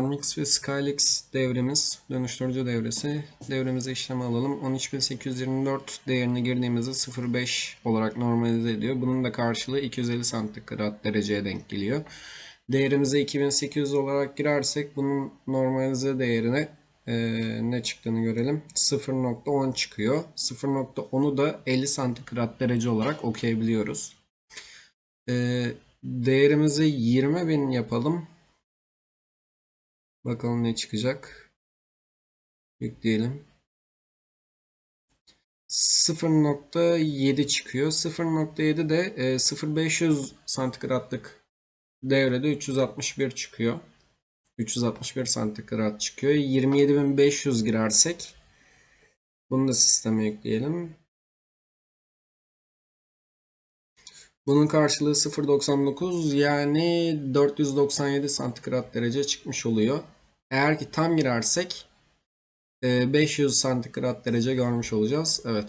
Normix ve Skylix devremiz, dönüştürücü devresi. Devremize işlemi alalım. 13824 değerini girdiğimizde 0.5 olarak normalize ediyor. Bunun da karşılığı 250 santigrat dereceye denk geliyor. Değerimize 2800 olarak girersek bunun normalize değerine eee, ne çıktığını görelim. 0.10 çıkıyor. 0.10'u da 50 santigrat derece olarak okuyabiliyoruz. Eee değerimizi 20.000 yapalım. Bakalım ne çıkacak. Yükleyelim. 0.7 çıkıyor. 0.7 de e, 0.500 santigratlık devrede 361 çıkıyor. 361 santigrat çıkıyor. 27.500 girersek bunu da sisteme yükleyelim. Bunun karşılığı 0.99 yani 497 santigrat derece çıkmış oluyor. Eğer ki tam girersek e, 500 santigrat derece görmüş olacağız. Evet